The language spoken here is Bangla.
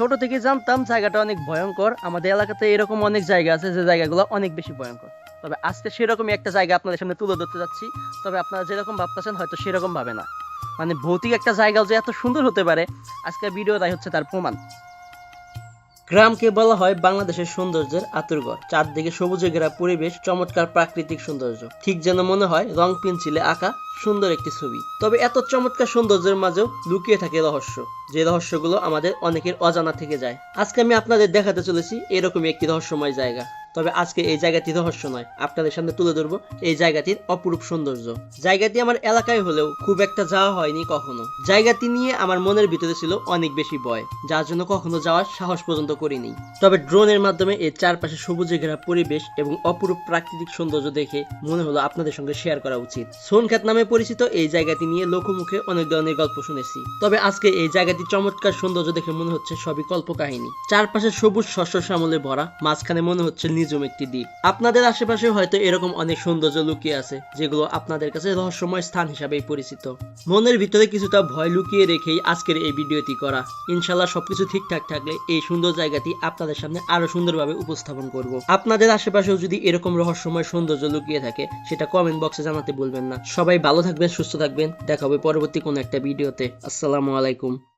ছোট থেকে জানতাম জায়গাটা অনেক ভয়ঙ্কর। আমাদের এলাকাতে এরকম অনেক জায়গা আছে যে জায়গাগুলো অনেক বেশি ভয়ঙ্কর। তবে আজকে সেরকমই একটা জায়গা আপনাদের সামনে তুলে ধরতে যাচ্ছি। তবে আপনারা যেরকম ভাবতেছেন হয়তো সেরকম ভাবে না। মানে ভৌতিক একটা জায়গা যে এত সুন্দর হতে পারে আজকে ভিডিও ভিডিওটাই হচ্ছে তার প্রমাণ। গ্রামকে বলা হয় বাংলাদেশের সৌন্দর্যের আতুরঘর চারদিকে সবুজে ঘেরা পরিবেশ, চমৎকার প্রাকৃতিক সৌন্দর্য। ঠিক যেন মনে হয় রং পেন্সিলে আঁকা সুন্দর একটি ছবি। তবে এত চমৎকার সৌন্দর্যের মাঝেও লুকিয়ে থাকে রহস্য। যে রহস্যগুলো আমাদের অনেকের অজানা থেকে যায়। আজকে আমি আপনাদের দেখাতে চলেছি এরকমই একটি রহস্যময় জায়গা। তবে আজকে এই জায়গাটি রহস্য নয় আপনাদের সামনে তুলে ধরবো এই জায়গাটির অপরূপ সৌন্দর্য। জায়গাটি আমার এলাকায় হলেও খুব একটা যাওয়া হয়নি কখনো। জায়গাটি নিয়ে আমার মনের ভিতরে ছিল অনেক বেশি ভয়, যার জন্য কখনো যাওয়ার সাহস পর্যন্ত করিনি। তবে ড্রোনের মাধ্যমে এর চারপাশে সবুজে ঘেরা পরিবেশ এবং অপরূপ প্রাকৃতিক সৌন্দর্য দেখে মনে হলো আপনাদের সঙ্গে শেয়ার করা উচিত। সোনখ্যাত নামে পরিচিত এই জায়গাটি নিয়ে লোকমুখে অনেক ধরনের গল্প শুনেছি। তবে আজকে এই জায়গাটি চমৎকার সৌন্দর্য দেখে মনে হচ্ছে সবই কল্প কাহিনী চারপাশে সবুজ শস্য শ্যামলে ভরা, মাঝখানে মনে হচ্ছে নিজম একটি দ্বীপ। আপনাদের আশেপাশে হয়তো এরকম অনেক সৌন্দর্য লুকিয়ে আছে, যেগুলো আপনাদের কাছে রহস্যময় স্থান হিসাবেই পরিচিত। মনের ভিতরে কিছুটা ভয় লুকিয়ে রেখেই আজকের এই ভিডিওটি করা। ইনশাল্লাহ সবকিছু ঠিকঠাক থাকলে এই সুন্দর জায়গাটি আপনাদের সামনে আরও সুন্দরভাবে উপস্থাপন করব। আপনাদের আশেপাশেও যদি এরকম রহস্যময় সৌন্দর্য লুকিয়ে থাকে, সেটা কমেন্ট বক্সে জানাতে বলবেন না। সবাই ভালো থাকবেন, সুস্থ থাকবেন। দেখা হবে পরবর্তী কোনো একটা ভিডিওতে। আসসালামু আলাইকুম।